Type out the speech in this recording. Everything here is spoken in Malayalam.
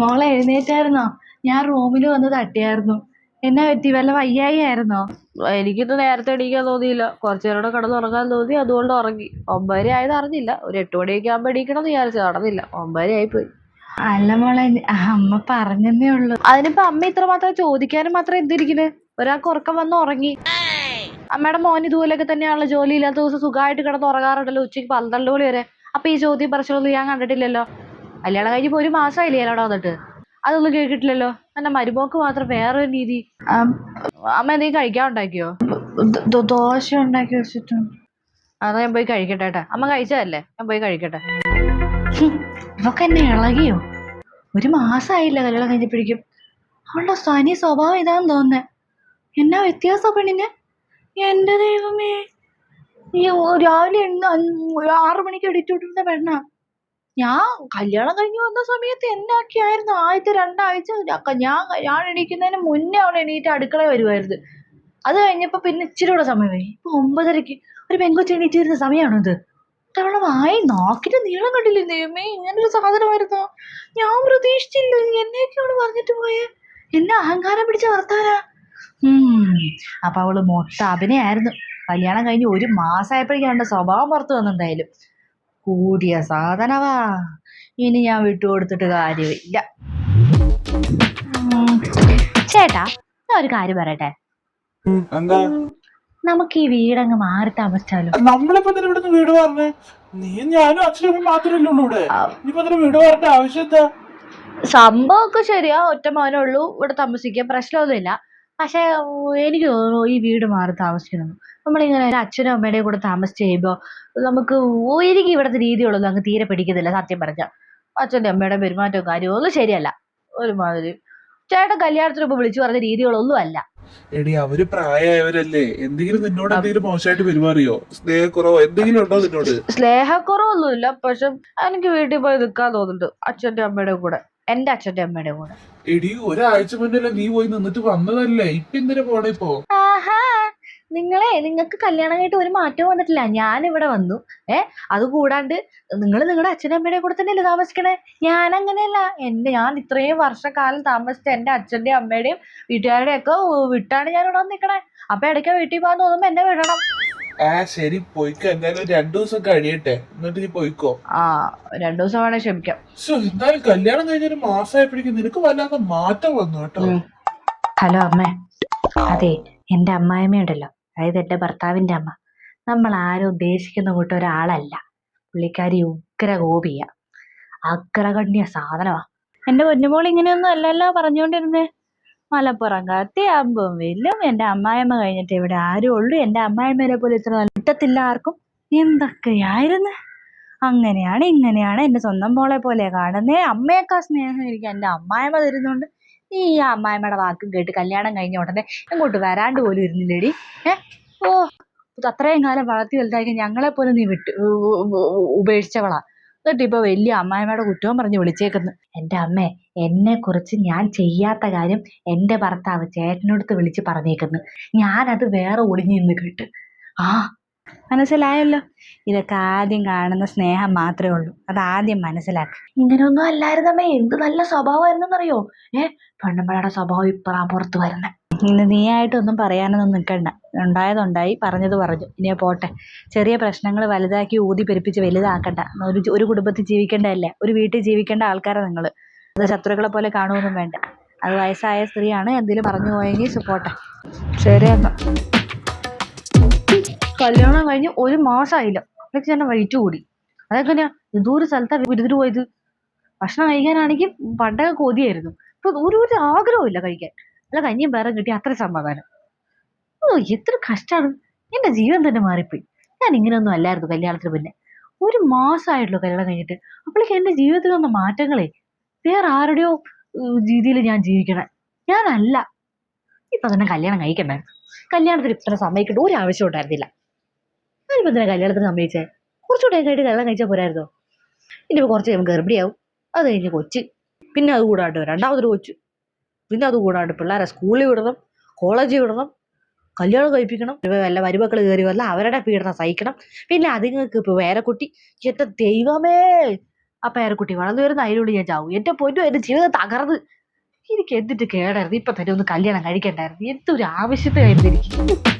മോളെ എഴുന്നേറ്റായിരുന്നോ? ഞാൻ റൂമിൽ വന്ന് തട്ടിയായിരുന്നു. എന്നാ പറ്റി? വല്ല വയ്യായി ആയിരുന്നോ എനിക്കിന്ന് നേരത്തെ എണീക്കാൻ തോന്നിയില്ല. കുറച്ചു നേരം കൂടെ കിടന്നുറങ്ങാൻ തോന്നി അതുകൊണ്ട് ഉറങ്ങി. ഒമ്പതര ആയത് അറിഞ്ഞില്ല ഒരു എട്ട് മണിയൊക്കെ ആകുമ്പോൾ എണീക്കണം എന്ന് വിചാരിച്ചു നടന്നില്ല. ഒമ്പതര ആയിപ്പോയി. അല്ല മോളെ അമ്മ പറഞ്ഞതേ ഉള്ളൂ. അതിനിപ്പോ അമ്മ ഇത്ര മാത്രം ചോദിക്കാനും മാത്രം എന്തിരിക്കുന്നത് ഒരാൾക്ക് ഉറക്കം വന്ന് ഉറങ്ങി. അമ്മയുടെ മോൻ ഇതുപോലെയൊക്കെ തന്നെയാണല്ലോ. ജോലി ഇല്ലാത്ത ദിവസം സുഖമായിട്ട് കിടന്ന് ഉറങ്ങാറുണ്ടല്ലോ. ഉച്ചയ്ക്ക് പന്ത്രണ്ട് മണി വരെ. അപ്പൊ ഈ ചോദ്യം പറച്ചിലൊന്നും ഞാൻ കണ്ടിട്ടില്ലല്ലോ. കല്യാണം കഴിഞ്ഞപ്പോ ഒരു മാസമായില്ലേ ഇയാളോട് വന്നിട്ട്? അതൊന്നും കേക്കിട്ടില്ലല്ലോ എന്റെ മരുമോക്ക് മാത്രം വേറൊരു രീതി? അമ്മ എന്തെങ്കിലും കഴിക്കാൻ ഉണ്ടാക്കിയോ? ദോശ ഉണ്ടാക്കി വെച്ചിട്ടുണ്ട്. അതാ ഞാൻ പോയി കഴിക്കട്ടെ കേട്ടാ. അമ്മ കഴിച്ചതല്ലേ? ഞാൻ പോയി കഴിക്കട്ടെ. ഇവക്ക് എന്നെ ഇളകിയോ? ഒരു മാസമായില്ല കല്യാണം കഴിഞ്ഞപ്പോഴേക്കും. അവളുടെ സനി സ്വഭാവം ഇതാന്ന് തോന്നുന്നേ. എന്നാ വ്യത്യാസം പെണ്ണിന്? എന്റെ ദൈവമേ. ഈ രാവിലെ ആറു മണിക്ക് എഡിറ്റിട്ടിരുന്ന പെണ്ണാ. ഞാൻ കല്യാണം കഴിഞ്ഞ് വന്ന സമയത്ത് എന്നൊക്കെ ആയിരുന്നു ആദ്യത്തെ രണ്ടാഴ്ച ഞാൻ ഞാൻ എണീക്കുന്നതിന് മുന്നേ അവൾ എണീറ്റ് അടുക്കള വരുമായിരുന്നു അത് കഴിഞ്ഞപ്പോ പിന്നെ ഇച്ചിരി കൂടെ സമയമായി ഇപ്പൊ ഒമ്പതരക്ക് ഒരു പെങ്കൊച്ച് എണീറ്റ് വരുന്ന സമയമാണോ ഇത് അവളെ വായി നാക്കിന്റെ നീളം കണ്ടില്ലേ ദൈവമേ? ഇങ്ങനൊരു സാധനമായിരുന്നോ? ഞാൻ പ്രതീക്ഷിച്ചില്ല. എന്നെയൊക്കെ അവൾ പറഞ്ഞിട്ട് പോയേ. എന്നെ അഹങ്കാരം പിടിച്ച വർത്താനാ. അപ്പൊ അവൾ മൊത്തം അഭിനയായിരുന്നു. കല്യാണം കഴിഞ്ഞ് ഒരു മാസമായപ്പോഴേക്കും അവന്റെ സ്വഭാവം പുറത്തു വന്നിട്ടുണ്ടായാലും കൂടിയ സാധനവാ. ഇനി ഞാൻ വിട്ടുകൊടുത്തിട്ട് കാര്യമില്ല. ചേട്ടാ ഞാൻ ഒരു കാര്യം പറയട്ടെ? എന്താ? നമുക്ക് ഈ വീടങ്ങ് മാറി താമസിച്ചാലോ? നമ്മളിപ്പോ എന്തിനാ ഇവിടുന്ന് വീട് പറഞ്ഞേ നീ ഞാനും അച്ഛനും മാത്രമല്ലേ ഉള്ളൂ ഇവിടെ. ഇനിയിപ്പോ വീട് പറഞ്ഞ ആവശ്യം എന്താ? സംഭവമൊക്കെ ശരിയാ ഒറ്റ മോനുള്ളൂ ഉള്ളൂ. ഇവിടെ താമസിക്കാൻ പ്രശ്നമൊന്നുമില്ല. പക്ഷെ എനിക്ക് തോന്നുന്നു ഈ വീട് മാറി താമസിക്കണം നമ്മളിങ്ങനെ ഒരു അച്ഛനും അമ്മയുടെയും കൂടെ താമസിച്ച് കഴിയുമ്പോൾ നമുക്ക് എനിക്ക് ഇവിടുത്തെ രീതികളൊന്നും അങ്ങ് തീരെ പിടിക്കുന്നില്ല സത്യം പറഞ്ഞ. അച്ഛന്റെ അമ്മയുടെ പെരുമാറ്റവും കാര്യവും ഒന്നും ശരിയല്ല. ഒരുമാതിരി ചേട്ടൻ കല്യാണത്തിന് മുമ്പ് വിളിച്ചു പറഞ്ഞ രീതികളൊന്നും അല്ല. എടി അവർ പ്രായമായവരല്ലേ? എന്തെങ്കിലും നിന്നോട് എന്തെങ്കിലും മോശമായിട്ട് പെരുമാറിയോ? സ്നേഹക്കുറവോ? എന്തെങ്കിലും ഉണ്ടോ നിന്നോട്? സ്നേഹക്കുറവൊന്നുമില്ല. പക്ഷെ എനിക്ക് വീട്ടിൽ പോയി നിൽക്കാൻ തോന്നുന്നുണ്ട് അച്ഛന്റെ അമ്മയുടെ കൂടെ. എന്റെ അച്ഛന്റെ അമ്മയുടെ കൂടെ. എടി ഒരാഴ്ച മുന്നല്ലേ നീ പോയി നിന്നിട്ട് വന്നതല്ലേ? ഇപ്പൊ എന്തിനാ പോണേ ഇപ്പോ? ആഹാ നിങ്ങളെ നിങ്ങൾക്ക് കല്യാണം കഴിഞ്ഞിട്ട് ഒരു മാറ്റവും വന്നിട്ടില്ല. ഞാൻ ഇവിടെ വന്നു. ഏ അത് കൂടാണ്ട് നിങ്ങൾ നിങ്ങളുടെ അച്ഛനും അമ്മയുടെ കൂടെ തന്നെയല്ലേ താമസിക്കണേ? ഞാൻ അങ്ങനെയല്ല എന്റെ ഞാൻ ഇത്രയും വർഷക്കാലം താമസിച്ച എന്റെ അച്ഛന്റെയും അമ്മയുടെയും വീട്ടുകാരുടെയും ഒക്കെ വിട്ടാണ് ഞാൻ ഇവിടെ വന്നിരിക്കണേ. അപ്പൊ ഇടയ്ക്ക് വീട്ടിൽ പോകാൻ തോന്നുമ്പോ എന്നെ വിടണം. ആ ശരി പോയിക്കോ. എന്തായാലും രണ്ടു ദിവസം കഴിയട്ടെ. എന്നിട്ട് നീ പോയിക്കോ. ആ രണ്ടു ദിവസം വേണേ ക്ഷമിക്കാം. സോ എന്തായാലും കല്യാണം കഴിഞ്ഞൊരു മാസമായപ്പോഴേക്കും നിനക്ക് വല്ലാത്ത മാറ്റം വന്നു കേട്ടോ. ഹലോ അമ്മേ. അതെ എന്റെ അമ്മായിമ്മയുണ്ടല്ലോ അതായത് എന്റെ ഭർത്താവിന്റെ അമ്മ. നമ്മൾ ആരും ഉദ്ദേശിക്കുന്ന കൂട്ട ഒരാളല്ല. പുള്ളിക്കാരി ഉഗ്ര ഗോപിയ. അഗ്രഗണ്യ സാധനമാ. എന്റെ പൊന്നുമോൾ ഇങ്ങനെയൊന്നും അല്ലല്ലോ പറഞ്ഞുകൊണ്ടിരുന്നേ. മലപ്പുറം കത്തി അമ്പും വില്ലും. എന്റെ അമ്മായിമ്മ കഴിഞ്ഞിട്ട് ഇവിടെ ആരും ഉള്ളൂ. എന്റെ അമ്മായിമ്മേനെ പോലെ ഇത്ര കിട്ടത്തില്ല ആർക്കും. എന്തൊക്കെയായിരുന്നു? അങ്ങനെയാണ് ഇങ്ങനെയാണ്. എന്റെ സ്വന്തം മോളെ പോലെ കാണുന്നേ. അമ്മയേക്കാൾ സ്നേഹം എനിക്ക് എന്റെ അമ്മായിമ്മ തരുന്നുണ്ട് നീ ഈ അമ്മായിമ്മയുടെ വാക്കും കേട്ട് കല്യാണം കഴിഞ്ഞ ഉടനെ ഇങ്ങോട്ട് വരാണ്ട് പോലും ഇരുന്നില്ലേടി? ഏ? ഓ അത്രയും കാലം വളർത്തി വലുതാക്കി ഞങ്ങളെ പോലെ നീ വിട്ട് ഉപേക്ഷിച്ചവളാ. എന്നിട്ട് ഇപ്പൊ വലിയ അമ്മായിമ്മയുടെ കുറ്റവും പറഞ്ഞ് വിളിച്ചേക്കുന്നു. എന്റെ അമ്മ എന്നെ കുറിച്ച് ഞാൻ ചെയ്യാത്ത കാര്യം എന്റെ ഭർത്താവ് ചേട്ടനടുത്ത് വിളിച്ച് പറഞ്ഞേക്കുന്നു. ഞാനത് വേറെ ഒളിഞ്ഞു നിന്ന് കേട്ട്. ആ മനസ്സിലായല്ലോ. ഇതൊക്കെ ആദ്യം കാണുന്ന സ്നേഹം മാത്രമേ ഉള്ളൂ. അത് ആദ്യം മനസ്സിലാക്കുക ഇങ്ങനെയൊന്നും അല്ലായിരുന്നമ്മേ. എന്ത് നല്ല സ്വഭാവമായിരുന്നെന്നറിയോ? ഏ പെണ്ണുമ്പഴയുടെ സ്വഭാവം ഇപ്പഴാ പുറത്ത് വരുന്നത് ഇന്ന് നീ ആയിട്ടൊന്നും പറയാനൊന്നും നിൽക്കണ്ട. ഉണ്ടായതുണ്ടായി പറഞ്ഞത് പറഞ്ഞു. ഇനി പോട്ടെ. ചെറിയ പ്രശ്നങ്ങൾ വലുതാക്കി ഊതി പെരുപ്പിച്ച് വലുതാക്കണ്ട. ഒരു ഒരു കുടുംബത്തിൽ ജീവിക്കേണ്ടതല്ലേ. ഒരു വീട്ടിൽ ജീവിക്കേണ്ട ആൾക്കാരാണ് നിങ്ങൾ അത് ശത്രുക്കളെ പോലെ കാണുമൊന്നും വേണ്ട. അത് വയസ്സായ സ്ത്രീയാണ് എന്തെങ്കിലും പറഞ്ഞു പോയെങ്കിൽ പോട്ടെ. ശരി എന്നാ. കല്യാണം കഴിഞ്ഞ് ഒരു മാസമായില്ല അതൊക്കെ ഞാൻ വെയിറ്റ് കൂടി. അതൊക്കെ ഞാൻ ഇതൊരു സ്ഥലത്താണ് വിരുന്നിട്ട് പോയത്? ഭക്ഷണം കഴിക്കാനാണെങ്കിൽ പണ്ടൊക്കെ കൊതിയായിരുന്നു. ഇപ്പൊ ഒരു ഒരു ആഗ്രഹമില്ല കഴിക്കാൻ. അല്ല കഞ്ഞിയും വേറെ കിട്ടി അത്ര സമാധാനം. ഓ എത്ര കഷ്ടമാണ് എന്റെ ജീവൻ തന്നെ മാറിപ്പോയി. ഞാൻ ഇങ്ങനെയൊന്നും അല്ലായിരുന്നു കല്യാണത്തിന് പിന്നെ ഒരു മാസമായിട്ടുള്ളൂ കല്യാണം കഴിഞ്ഞിട്ട്. അപ്പോഴേക്കും എന്റെ ജീവിതത്തിൽ വന്ന മാറ്റങ്ങളെ വേറെ ആരുടെയോ രീതിയിൽ ഞാൻ ജീവിക്കണേ. ഞാനല്ല. ഇപ്പൊ തന്നെ കല്യാണം കഴിക്കണ്ടായിരുന്നു. കല്യാണത്തിന് ഇത്ര സമ്മതിക്കേണ്ട ഒരു ആവശ്യം ഉണ്ടായിരുന്നില്ല. ഞാനിപ്പോ തന്നെ കല്യാണത്തിന് സമ്മതിച്ചേ? കുറച്ചുകൂടെ കഴിഞ്ഞിട്ട് കല്യാണം കഴിച്ചാൽ പോരായിരുന്നോ? ഇനിയിപ്പോ കുറച്ച് കഴിയുമ്പോൾ ഗർഭിണിയാവും. അത് കഴിഞ്ഞ് കൊച്ച്. പിന്നെ അത് കൂടാണ്ട് രണ്ടാമതൊരു കൊച്ച്. പിന്നെ അത് കൂടാണ്ട് പിള്ളേരെ സ്കൂളിൽ വിടണം കോളേജിൽ വിടണം കല്യാണം കഴിപ്പിക്കണം വല്ല മരുമക്കൾ കയറി വല്ല അവരുടെ പീഡനം സഹിക്കണം. പിന്നെ അതുങ്ങൾക്ക് ഇപ്പോൾ കുട്ടി എന്റെ ദൈവമേ ആ പേരക്കുട്ടി വളർന്നു വരുന്ന അതിനുള്ളിൽ ഞാൻ ചാവും. എന്റെ പൊന്നു എന്റെ ജീവിതം തകർന്ന്. എനിക്ക് എന്തിട്ട് കേടായിരുന്നു? ഇപ്പം തന്നെ ഒന്ന് കല്യാണം കഴിക്കണ്ടായിരുന്നു. എന്തൊരു ആവശ്യത്തിനായിരുന്നു എനിക്ക്.